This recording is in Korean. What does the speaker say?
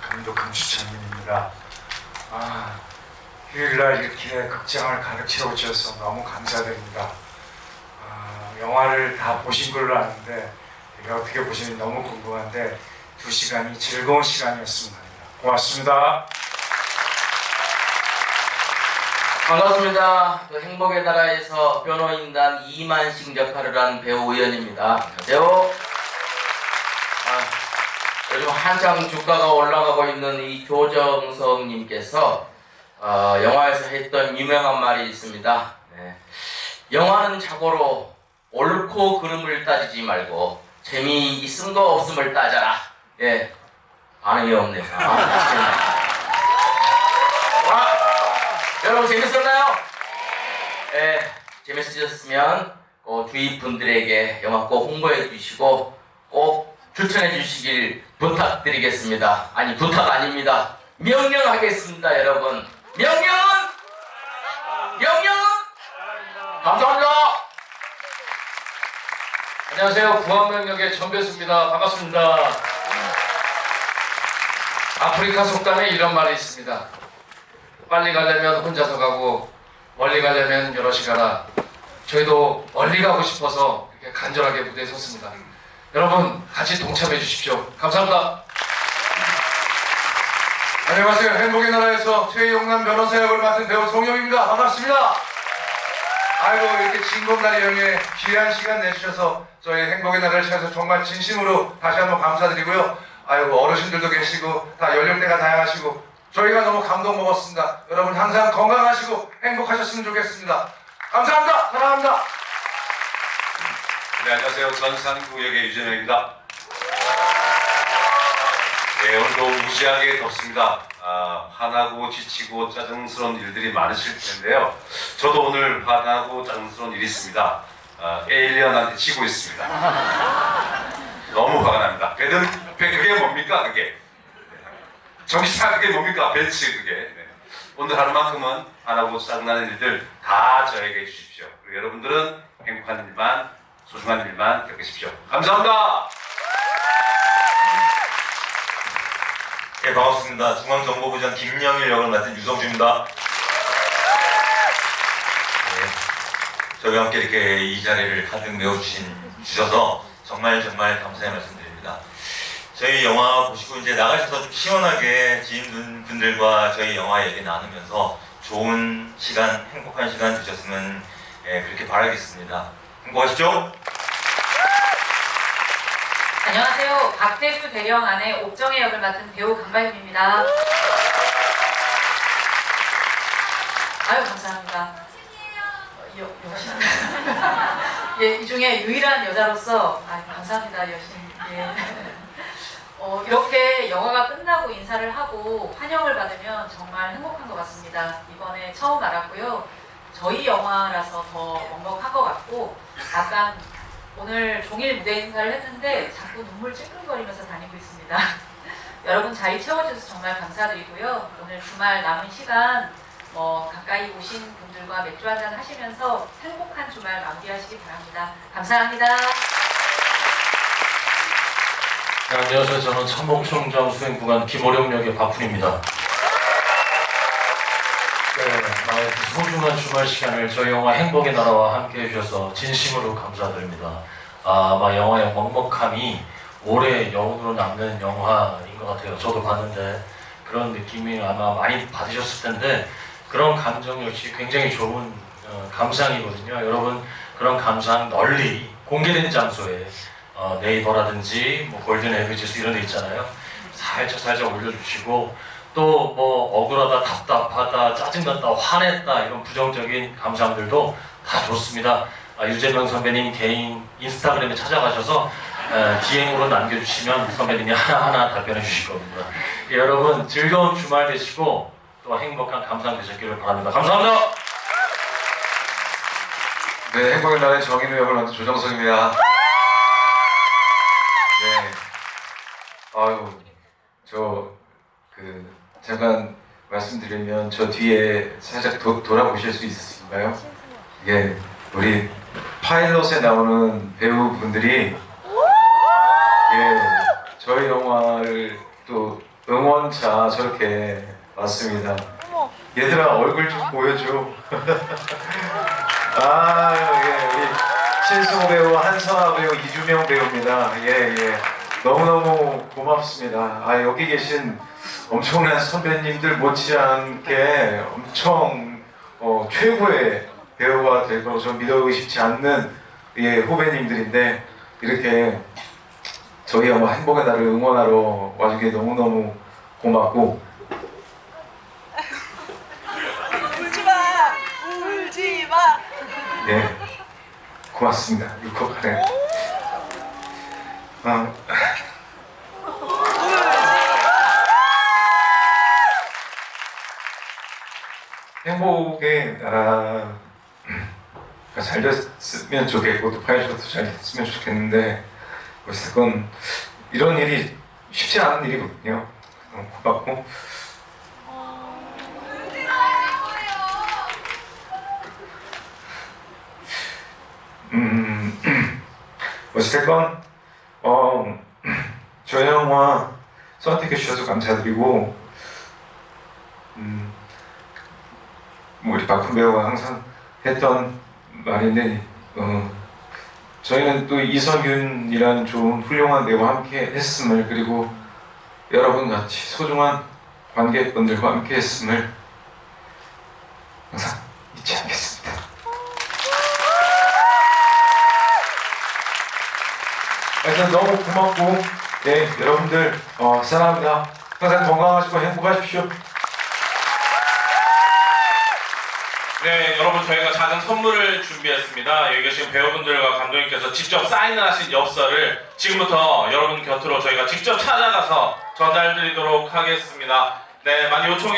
감독한 주찬민입니다. 아, 휴일날 이렇게 극장을 가득 채워주셔서 너무 감사드립니다. 아, 영화를 다 보신 걸로 아는데 이게 어떻게 보시는지 너무 궁금한데 두 시간이 즐거운 시간이었으면 합니다. 고맙습니다. 반갑습니다. 그 행복의 나라에서 변호인단 이만식 역할을 한 배우 우연입니다. 요즘 한창 주가가 올라가고 있는 이 조정석님께서 어, 영화에서 했던 유명한 말이 있습니다. 네. 영화는 자고로 옳고 그름을 따지지 말고 재미있음 거 없음을 따져라. 예, 반응이 없네요. 아, 재밌네. 아, 여러분 재밌었나요? 네, 재밌으셨으면 꼭 주위 분들에게 영화 꼭 홍보해 주시고 꼭 추천해 주시길 부탁드리겠습니다. 아니 부탁 아닙니다. 명령하겠습니다, 여러분. 명령은 명령은 감사합니다. 안녕하세요. 구한명역의 전배수입니다. 반갑습니다. 아프리카 속담에 이런 말이 있습니다. 빨리 가려면 혼자서 가고 멀리 가려면 여럿이 가라. 저희도 멀리 가고 싶어서 이렇게 간절하게 무대에 섰습니다. 여러분 같이 동참해 주십시오. 감사합니다. 안녕하세요. 행복의 나라에서 최용남 변호사 역을 맡은 배우 송영입니다. 반갑습니다. 아이고 이렇게 진검다리 형에 귀한 시간 내주셔서 저희 행복의 나라를 찾아서 정말 진심으로 다시 한번 감사드리고요. 아이고 어르신들도 계시고 다 연령대가 다양하시고 저희가 너무 감동 먹었습니다. 여러분 항상 건강하시고 행복하셨으면 좋겠습니다. 감사합니다. 사랑합니다. 네, 안녕하세요. 전산구역의 유재명입니다. 네, 오늘도 무지하게 덥습니다. 아, 화나고 지치고 짜증스러운 일들이 많으실 텐데요. 저도 오늘 화나고 짜증스러운 일이 있습니다. 아, 에일리언한테 지고 있습니다. 너무 화가 납니다. 배든, 배, 그게 뭡니까, 그게? 정신 그게 뭡니까, 벤츠 그게. 네. 오늘 하루만큼은 화나고 짜증나는 일들 다 저에게 주십시오. 그리고 여러분들은 행복한 일만, 소중한 일만 겪으십시오. 감사합니다. 네, 반갑습니다. 중앙정보부장 김영일 역을 맡은 유성주입니다. 네, 저희와 함께 이렇게 이 자리를 가득 메워주신, 주셔서 정말 정말 감사의 말씀드립니다. 저희 영화 보시고 이제 나가셔서 좀 시원하게 지인분들과 저희 영화 얘기 나누면서 좋은 시간, 행복한 시간 되셨으면 예, 그렇게 바라겠습니다. 행복하시죠? 안녕하세요. 박대주 대령 아내 옥정의 역을 맡은 배우 강발림입니다. 아유 감사합니다. 여, 여신. 예, 이 중에 유일한 여자로서 아 감사합니다 여신. 예. 어, 이렇게 영화가 끝나고 인사를 하고 환영을 받으면 정말 행복한 것 같습니다. 이번에 처음 알았고요. 저희 영화라서 더 먹먹한 것 같고 약간 오늘 종일 무대 인사를 했는데 자꾸 눈물 찔끔거리면서 다니고 있습니다. 여러분 자리 채워주셔서 정말 감사드리고요. 오늘 주말 남은 시간 뭐 가까이 오신 분들과 맥주 한잔 하시면서 행복한 주말 마무리하시기 바랍니다. 감사합니다. 네, 안녕하세요. 저는 참봉청장 수행구간 김호령 역의 박훈입니다. 소중한 주말 시간을 저희 영화 행복의 나라와 함께 해주셔서 진심으로 감사드립니다. 아, 아마 영화의 먹먹함이 오래 여운으로 남는 영화인 것 같아요. 저도 봤는데 그런 느낌이 아마 많이 받으셨을 텐데 그런 감정 역시 굉장히 좋은 어, 감상이거든요. 여러분 그런 감상 널리 공개된 장소에 어, 네이버라든지 뭐 골든 에비지스 이런 데 있잖아요. 살짝 살짝 올려주시고 또 뭐 억울하다, 답답하다, 짜증났다, 화냈다 이런 부정적인 감상들도 다 좋습니다. 아, 유재명 선배님 개인 인스타그램에 찾아가셔서 에, DM으로 남겨주시면 선배님이 하나하나 답변해 주실 겁니다. 예, 여러분 즐거운 주말 되시고 또 행복한 감상 되셨기를 바랍니다. 감사합니다. 네, 행복의 나라의 정인우 역을 맡은 조정석입니다. 네. 아유, 저, 그, 잠깐 말씀드리면 저 뒤에 살짝 도, 돌아보실 수 있으신가요? 이게 우리 파일럿에 나오는 배우분들이 예, 저희 영화를 또 응원차 저렇게 왔습니다. 얘들아 얼굴 좀 보여줘. 아, 예, 우리 신승호 배우, 한선아 배우, 이주명 배우입니다. 예, 예. 너무너무 고맙습니다. 아, 여기 계신 엄청난 선배님들 못지않게 엄청 어, 최고의 배우가 될 거로 좀 믿어 의심치 않는 예, 후배님들인데 이렇게 저희 엄마 행복의 날을 응원하러 와주게 너무너무 고맙고 울지 마! 울지 마! 예 고맙습니다 유코카레 아, 행복의 나라가 잘 됐으면 좋겠고 또 파이셔도 잘 됐으면 좋겠는데 어쨌건 이런 일이 쉽지 않은 일이거든요. 너무 고맙고. 음, 어쨌건 어, 저 영화 선택해 주셔서 감사드리고 뭐 우리 박훈 배우가 항상 했던 말인데 어, 저희는 또 이성균이라는 좋은 훌륭한 배우와 함께 했음을 그리고 여러분 같이 소중한 관객분들과 함께 했음을 항상 잊지 않겠습니다. 하여튼 너무 고맙고 네 여러분들 어, 사랑합니다. 항상 건강하시고 행복하십시오. 네, 여러분 저희가 작은 선물을 준비했습니다. 여기 계신 배우분들과 감독님께서 직접 사인하신 엽서를 지금부터 여러분 곁으로 저희가 직접 찾아가서 전달드리도록 하겠습니다. 네, 많이 요청해